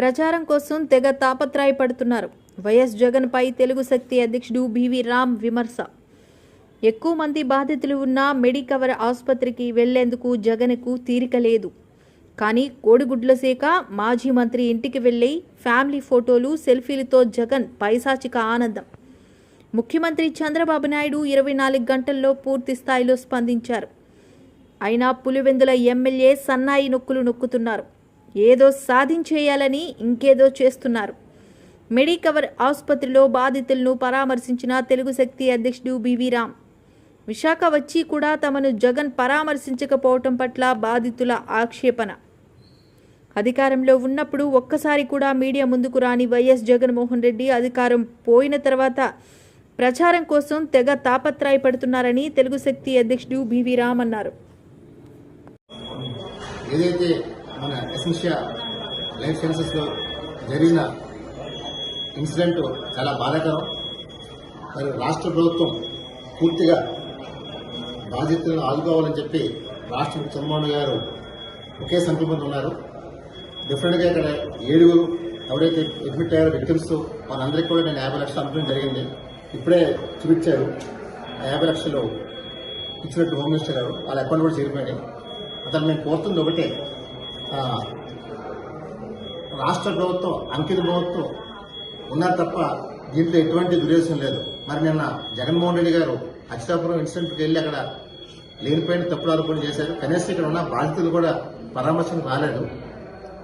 ప్రచారం కోసం తెగ తాపత్రయపడుతున్నారు. వైఎస్ జగన్పై తెలుగు శక్తి అధ్యక్షుడు బివి రామ్ విమర్శ. ఎక్కువ మంది బాధితులు ఉన్న మెడికవర్ ఆసుపత్రికి వెళ్ళేందుకు జగన్కు తీరిక లేదు. కానీ కోడిగుడ్ల శాఖ మాజీ మంత్రి ఇంటికి వెళ్ళి ఫ్యామిలీ ఫోటోలు సెల్ఫీలతో జగన్ పైశాచిక ఆనందం. ముఖ్యమంత్రి చంద్రబాబు నాయుడు ఇరవై నాలుగు గంటల్లో పూర్తి స్థాయిలో స్పందించారు. అయినా పులివెందుల ఎమ్మెల్యే సన్నాయి నొక్కులు నొక్కుతున్నారు. ఏదో సాధించేయాలని ఇంకేదో చేస్తున్నారు. మెడికవర్ ఆసుపత్రిలో బాధితులను పరామర్శించిన తెలుగు శక్తి అధ్యక్షుడు బివి రామ్. విశాఖ వచ్చి కూడా తమను జగన్ పరామర్శించకపోవటం పట్ల బాధితుల ఆక్షేపణ. అధికారంలో ఉన్నప్పుడు ఒక్కసారి కూడా మీడియా ముందుకు రాని వైఎస్ జగన్మోహన్ రెడ్డి అధికారం పోయిన తర్వాత ప్రచారం కోసం తెగ తాపత్రాయపడుతున్నారని తెలుగు శక్తి అధ్యక్షుడు బివి రామ్ అన్నారు. ఏదైతే మన ఎస్మిషియా లైఫ్ సైన్సెస్లో జరిగిన ఇన్సిడెంట్ చాలా బాధాకరం. మరి రాష్ట్ర ప్రభుత్వం పూర్తిగా బాధితులను ఆదుకోవాలని చెప్పి రాష్ట్ర చంద్రబాబు గారు ఒకే సంకల్పంతో ఉన్నారు. డిఫరెంట్గా ఇక్కడ ఏడుగురు ఎవరైతే అడ్మిట్ అయ్యారో విక్టిమ్స్ వాళ్ళందరికీ కూడా నేను యాభై లక్షలు అనుకోవడం జరిగింది. ఇప్పుడే చూపించారు. ఆ యాభై లక్షలు ఇచ్చినట్టు హోమ్ మినిస్టర్ గారు వాళ్ళ అకౌంట్ కూడా చేరిపోయినాయి. అతను మేము కోరుతుంది ఒకటే రాష్ట్ర ప్రభుత్వం అంకిత ప్రభుత్వం ఉన్నారు తప్ప దీంట్లో ఎటువంటి దురేశం లేదు. మరి నిన్న జగన్మోహన్ రెడ్డి గారు అచ్యుతాపురం ఇన్సిడెంట్కి వెళ్ళి అక్కడ లేనిపోయిన తప్పుడు ఆరోపణలు చేశారు. కనీసం ఇక్కడ ఉన్న బాధితులు కూడా పరామర్శకు రాలేదు.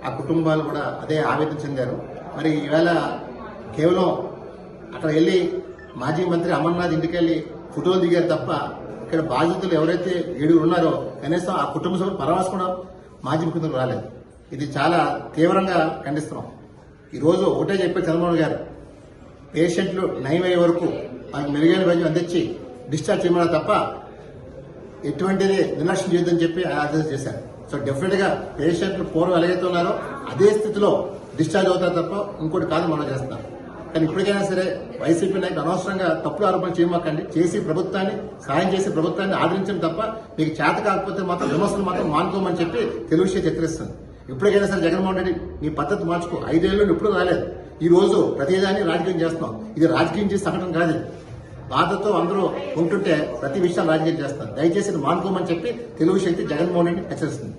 ఆ కుటుంబాలు కూడా అదే ఆవేదన చెందారు. మరి ఈవేళ కేవలం అక్కడ వెళ్ళి మాజీ మంత్రి అమర్నాథ్ ఇంటికెళ్ళి ఫోటోలు దిగారు తప్ప ఇక్కడ బాధితులు ఎవరైతే ఏడుగురు ఉన్నారో కనీసం ఆ కుటుంబ సభ్యులు పరామర్శ కూడా మాజీ ముఖ్యమంత్రులు రాలేదు. ఇది చాలా తీవ్రంగా ఖండిస్తున్నాం. ఈరోజు ఒకటే చెప్పే చంద్రబాబు గారు పేషెంట్లు నయమయ్యే వరకు మనకు మెరుగైన వైద్యం అందించి డిశ్చార్జ్ చేయమన్నా తప్ప ఎటువంటిది నిర్లక్ష్యం చేయొద్దని చెప్పి ఆయన ఆదేశం చేశారు. సో డెఫినెట్గా పేషెంట్లు పూర్వం ఎలాగైతే ఉన్నారో అదే స్థితిలో డిశ్చార్జ్ అవుతారు తప్ప ఇంకోటి కాదు మనం చేస్తాం కానీ ఇప్పటికైనా సరే వైసీపీ నాయకులు అనవసరంగా తప్పుడు ఆరోపణలు చేయమాకండి. చేసి ప్రభుత్వాన్ని సాయం చేసి ప్రభుత్వాన్ని ఆదరించడం తప్ప మీకు చేత కాకపోతే మాత్రం విమర్శలు మాత్రం మానుకోమని చెప్పి తెలుగు విషయం హెచ్చరిస్తుంది ఇప్పటికైనా సరే జగన్మోహన్ రెడ్డి నీ పద్ధతి మార్చుకో. ఐదేళ్ళు ఎప్పుడు రాలేదు. ఈ రోజు ప్రతిదాన్ని రాజకీయం చేస్తున్నాం ఇది రాజకీయం చేసే సంఘటన కాదు బాధతో అందరూ ఉంటుంటే ప్రతి విషయం రాజకీయం చేస్తారు. దయచేసి మానుకోమని చెప్పి తెలుగు శక్తి జగన్మోహన్ రెడ్డి హెచ్చరిస్తుంది.